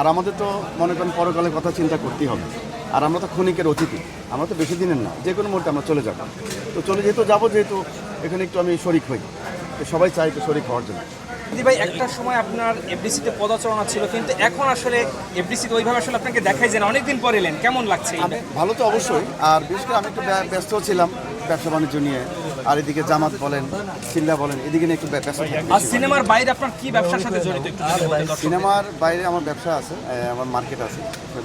আর আমাদের তো মনে করেন পরকালের কথা চিন্তা করতেই হবে। আর আমরা তো ক্ষণিকের অতিথি। আমরা তো বেশি দিনের না যে কোনো মুহূর্তে আমরা চলে যাব। তো চলে যেহেতু যাব যেহেতু এখানে একটু আমি শরিক হই। তো সবাই চাই একটু শরিক হওয়ার জন্য। দিদি ভাই একটা সময় আপনার এফডিসিতে পদাচারণা ছিল কিন্তু এখন আসলে এফডিসিতে ওইভাবে আসলে আপনাকে দেখাই যায় না। অনেকদিন পর এলেন। কেমন লাগছে ভালো তো অবশ্যই। আর বিশেষ করে আমি একটু ব্য- ব্যস্ত ছিলাম ব্যবসা বাণিজ্য নিয়ে। আর এদিকে জামাত বলেন চিল্লা বলেন এদিকে নিয়ে একটু ব্যবসা আর সিনেমার বাইরে আপনার কি ব্যবসার সাথে জড়িত একটু। সিনেমার বাইরে আমার ব্যবসা আছে আমার মার্কেট আছে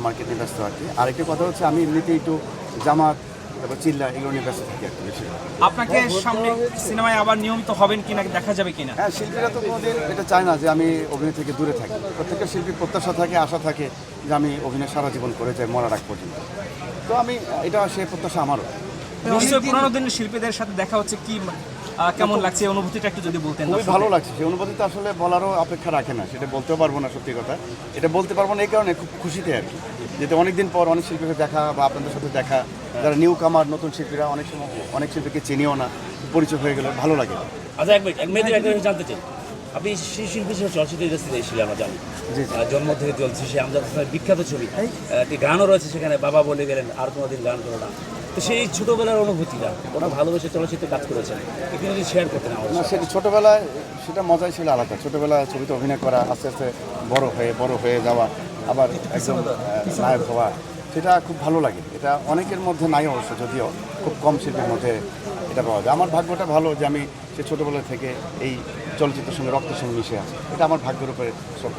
মার্কেট নিয়ে ব্যস্ত আর কি। আরেকটা কথা হচ্ছে আমি এমনিতেই একটু জামাত তারপর চিল্লা এগুলো নিয়ে ব্যস্ত থাকি কি বেশি। আপনাকে সামনে সিনেমায় আবার নিয়মিত হবেন কিনা দেখা যাবে কিনা? হ্যাঁ শিল্পীরা তো কোনোদিন এটা চায় না যে আমি অভিনয় থেকে দূরে থাকি। প্রত্যেকটা শিল্পীর প্রত্যাশা থাকে আশা থাকে যে আমি অভিনয় সারা জীবন করে যাই মরার আগ পর্যন্ত। তো আমি এটা সেই প্রত্যাশা আমারও। নিশ্চয়ই পুরোনো দিনের শিল্পীদের সাথে দেখা হচ্ছে কি কেমন লাগছে অনুভূতিটা একটু যদি বলতেন খুবই ভালো লাগছে। সেই অনুভূতি আসলে বলারও অপেক্ষা রাখে না সেটা বলতেও পারব না সত্যি কথা। এটা বলতে পারব না এই কারণে খুব খুশিতে আর কি। যেতে অনেকদিন পর অনেক শিল্পীকে দেখা বা আপনাদের সাথে দেখা যারা নিউ কামার নতুন শিল্পীরা অনেক সময় অনেক শিল্পীকে চিনিও না পরিচয় হয়ে গেলে ভালো লাগে। আচ্ছা এক মিনিট এক মিনিট জানতে চাই। আপনি সেই শিল্পী হিসেবে চলচ্চিত্র ইন্ডাস্ট্রিতে এসেছিলেন আমরা জানি। জন্ম থেকে চলছে সে আমাদের আপনার বিখ্যাত ছবি। একটি গানও রয়েছে সেখানে বাবা বলে গেলেন আর কোনোদিন গান করো না। তো সেই ছোটোবেলার অনুভূতিটা ওরা ভালোবেসে চলচ্চিত্রে কাজ করেছেন একটু যদি শেয়ার করতেন আমাদের না। সেটা ছোটোবেলায় সেটা মজাই ছিল আলাদা। ছোটোবেলায় ছবিতে অভিনয় করা আস্তে আস্তে বড় হয়ে বড় হয়ে যাওয়া আবার একদম নায়ক হওয়া সেটা খুব ভালো লাগে। এটা অনেকের মধ্যে নাই অবশ্য যদিও খুব কম শিল্পের মধ্যে এটা পাওয়া যায়। আমার ভাগ্যটা ভালো যে আমি সে ছোটোবেলা থেকে এই চলচ্চিত্রের সঙ্গে রক্তের সঙ্গে মিশে আছি। এটা আমার ভাগ্যের উপরে সব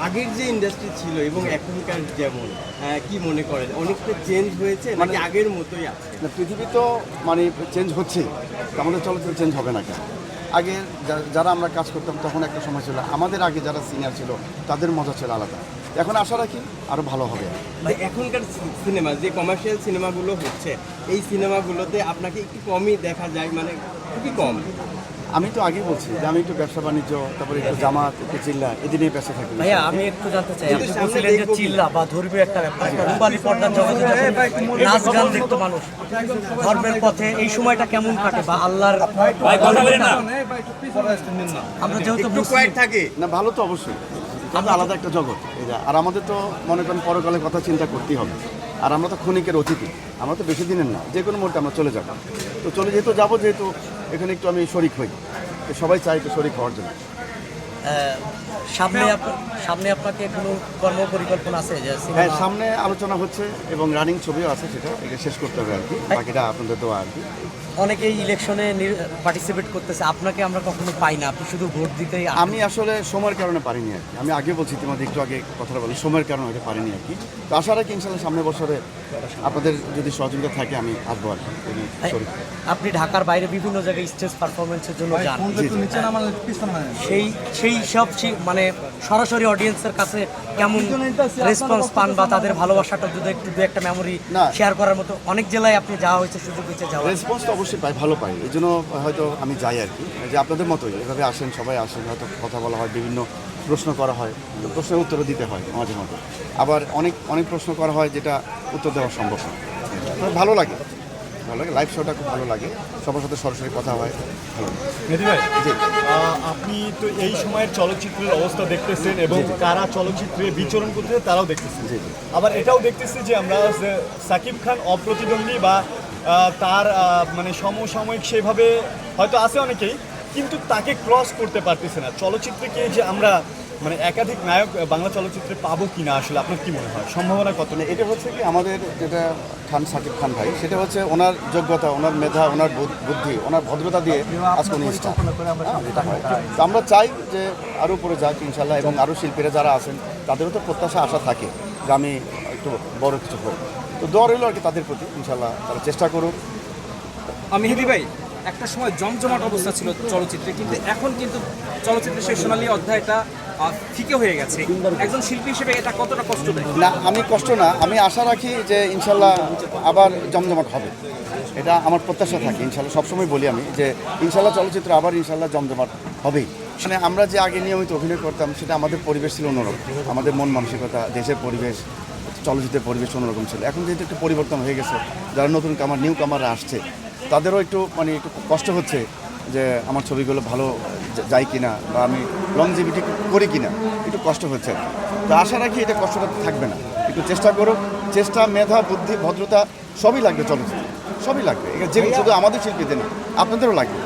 আগের যে ইন্ডাস্ট্রি ছিল এবং এখনকার যেমন আহ, কি মনে করেন? অনেকটা চেঞ্জ হয়েছে নাকি মানে- আগের মতোই আছে? না, পৃথিবী তো মানে চেঞ্জ হচ্ছে। আমাদের চলচ্চিত্র চেঞ্জ হবে না কেন? আগে যারা আমরা কাজ করতাম তখন একটা সময় ছিল আমাদের আগে যারা সিনিয়র ছিল তাদের মজা ছিল আলাদা। এখন আশা রাখি আরও ভালো হবে। ভাই এখনকার সিনেমা যে কমার্শিয়াল সিনেমাগুলো হচ্ছে এই সিনেমাগুলোতে আপনাকে একটু কমই দেখা যায় মানে খুবই কম। আমি তো আগেই বলছি যে আমি একটু ব্যবসা বাণিজ্য তারপরে একটু জামাত একটু চিল্লা এদিকে নিয়ে ব্যস্ত থাকি। ভাইয়া আমি একটু জানতে চাই আপনি বলছিলেন যে চিল্লা বা ধর্মীয় একটা ব্যাপার রূপালী পর্দার জগতে নাচ গান দেখতো মানুষ ধর্মের পথে এই সময়টা কেমন কাটে বা আল্লাহর ভাই কথা বলেন না। আমরা যেহেতু কয়েক না ভালো তো অবশ্যই। তো আলাদা একটা জগৎ। এটা আর আমাদের তো মনে করেন পরকালের কথা চিন্তা করতেই হবে। আর আমরা তো ক্ষণিকের অতিথি। আমরা তো বেশি দিনের না যে কোনো মুহূর্তে আমরা চলে যাব। তো চলে যেহেতু যাব যেহেতু এখানে একটু আমি শরিক হই। সবাই চাই একটু শরিক হওয়ার জন্য। সামনে আপ- সামনে আপনাকে কোনো কর্ম পরিকল্পনা আছে হ্যাঁ সামনে আলোচনা হচ্ছে এবং রানিং ছবিও আছে সেটা। এটা শেষ করতে হবে আর কি। বাকিটা আপনাদের দেওয়া আর কি। অনেকেই ইলেকশনে পার্টিসিপেট করতেছে আপনাকে আমরা কখনো পাই না আপনি শুধু ভোট দিতেই আমি আসলে সময়ের কারণে পারিনি আর কি। আমি আগে বলছি তোমাদের একটু আগে কথাটা বলি সময়ের কারণে হয়তো পারিনি আর কি। তো আশা রাখি ইনশাল্লাহ সামনের বছরে আপনাদের যদি সহযোগিতা থাকে আমি আসব আর কি। আপনি ঢাকার বাইরে বিভিন্ন জায়গায় স্টেজ পারফরমেন্সের জন্য যান। সেই সেই সব মানে সরাসরি অডিয়েন্সের কাছে কেমন রেসপন্স পান বা তাদের ভালোবাসাটা যদি একটু দু একটা মেমোরি শেয়ার করার মতো অনেক জেলায় আপনি যাওয়া হয়েছে সুযোগ হয়েছে যাওয়া রেসপন্স তো অবশ্যই পাই ভালো পাই। এই জন্য হয়তো আমি যাই আর কি। যে আপনাদের মতোই এভাবে আসেন সবাই আসেন হয়তো কথা বলা হয় বিভিন্ন প্রশ্ন করা হয় প্রশ্নের উত্তরও দিতে হয় মাঝে মাঝে আবার অনেক অনেক প্রশ্ন করা হয় যেটা উত্তর দেওয়া সম্ভব না। ভালো লাগে। ভালো লাগে লাইভ শোটা খুব ভালো লাগে। সবার সাথে সরাসরি কথা হয় ভালো লাগে। ভাই আপনি তো এই সময়ের চলচ্চিত্রের অবস্থা দেখতেছেন এবং কারা চলচ্চিত্রে বিচরণ করতেছে তারাও দেখতেছেন। আবার এটাও দেখতেছি যে আমরা সাকিব খান অপ্রতিদ্বন্দ্বী বা তার মানে সমসাময়িক সেভাবে হয়তো আছে অনেকেই কিন্তু তাকে ক্রস করতে পারতেছে না। চলচ্চিত্রকে যে আমরা মানে একাধিক নায়ক বাংলা চলচ্চিত্রে পাবো কি না আসলে আপনার কি মনে হয়? সম্ভাবনা কত? মানে এটা হচ্ছে কি আমাদের যেটা খান সাকিব খান ভাই সেটা হচ্ছে ওনার যোগ্যতা ওনার মেধা ওনার বুদ- বুদ্ধি ওনার ভদ্রতা দিয়ে আজকে উনি হয় তো আমরা চাই যে আরও উপরে যাক ইনশাল্লাহ এবং আরও শিল্পীরা যারা আছেন তাদেরও তো প্রত্যাশা আশা থাকে যে আমি একটু বড় কিছু করি তো দোয়া রইল আর কি তাদের প্রতি ইনশাল্লাহ তারা চেষ্টা করুক। আমি হেদি ভাই একটা সময় জমজমাট অবস্থা ছিল চলচ্চিত্রে কিন্তু এখন কিন্তু চলচ্চিত্রের সেই সোনালী অধ্যায়টা ফিকে হয়ে গেছে। একজন শিল্পী হিসেবে এটা কতটা কষ্ট দেয়? না আমি কষ্ট না আমি আশা রাখি যে ইনশাল্লাহ আবার জমজমাট হবে। এটা আমার প্রত্যাশা থাকে ইনশাল্লাহ সবসময় বলি আমি যে ইনশাল্লাহ চলচ্চিত্র আবার ইনশাল্লাহ জমজমাট হবেই। মানে আমরা যে আগে নিয়মিত অভিনয় করতাম সেটা আমাদের পরিবেশ ছিল অন্যরকম। আমাদের মন মানসিকতা দেশের পরিবেশ চলচ্চিত্রের পরিবেশ অন্যরকম ছিল। এখন যেহেতু একটু পরিবর্তন হয়ে গেছে যারা নতুন কামার নিউ কামাররা আসছে তাদেরও একটু মানে একটু কষ্ট হচ্ছে যে আমার ছবিগুলো ভালো যায় কিনা বা আমি লংজিভিটি করি কিনা একটু কষ্ট হচ্ছে। তো আশা রাখি এটা কষ্টটা থাকবে না। একটু চেষ্টা করো চেষ্টা মেধা বুদ্ধি ভদ্রতা সবই লাগবে চলচ্চিত্রে। সবই লাগবে। এটা যে শুধু আমাদের শিল্পীদের না আপনাদেরও লাগবে।